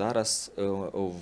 Зараз е,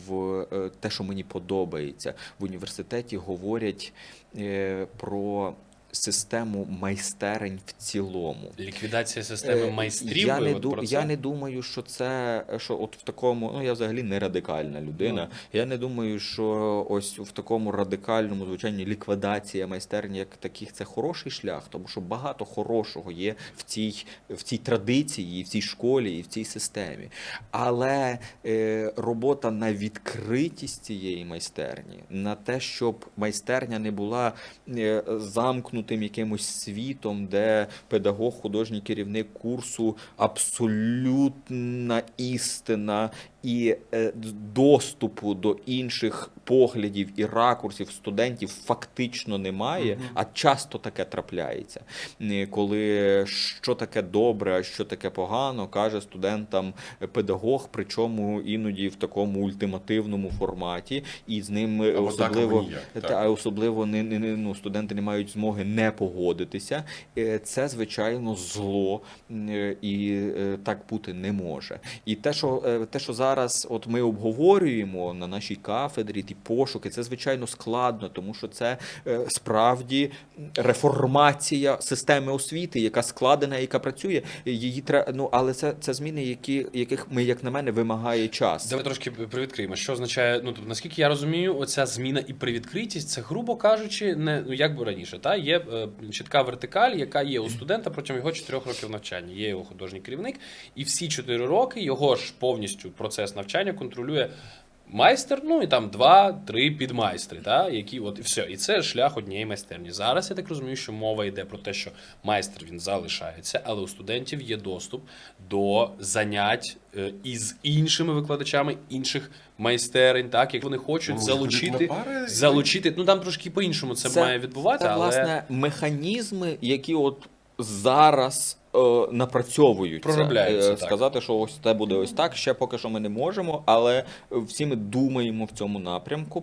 в е, те, що мені подобається, в університеті говорять е, про систему майстерень в цілому. Ліквідація системи Е, майстрів. Я не, ду, я не думаю, що це що от в такому. Ну я взагалі не радикальна людина. Я не думаю, що ось в такому радикальному звичайно ліквідація майстерні як таких це хороший шлях, тому що багато хорошого є в цій в цій традиції, в цій школі і в цій системі. Але е, робота на відкритість цієї майстерні, на те, щоб майстерня не була е, замкнутим якимось світом, де педагог, художній керівник курсу абсолютна істина і е, доступу до інших поглядів і ракурсів студентів фактично немає, а часто таке трапляється. Коли що таке добре, а що таке погано, каже студентам педагог, причому іноді в такому ультимативному форматі, і з ним Або так, особливо ніяк, та, так. особливо не, не, не ну, студенти не мають змоги не погодитися. Е, Це звичайно зло, е, і так бути не може. І те, що те, що зараз от ми обговорюємо на нашій кафедрі, ті пошуки, це звичайно складно, тому що це е, справді реформація системи освіти, яка складена, яка працює. Її треба, ну але це, це зміни, які яких ми, як на мене, вимагає час. Давай трошки привідкриємо. Що означає, ну тобто, наскільки я розумію, оця зміна і привідкритість, це, грубо кажучи, не ну як би раніше, та є е, чітка вертикаль, яка є у студента протягом його чотирьох років навчання. Є його художній керівник, і всі чотири роки його ж повністю процес навчання контролює. Майстер, ну і там два-три підмайстри, та, які от і все. І це шлях однієї майстерні. Зараз я так розумію, що мова йде про те, що майстер він залишається, але у студентів є доступ до занять е, із іншими викладачами інших майстерень, так як вони хочуть Ну, залучити, пари? залучити. Ну там трошки по-іншому це, має відбуватися, це, але власне механізми, які от зараз напрацьовуються. Проробляються, Е, так. Сказати, що ось це буде ось так. Ще поки що ми не можемо, але всі ми думаємо в цьому напрямку.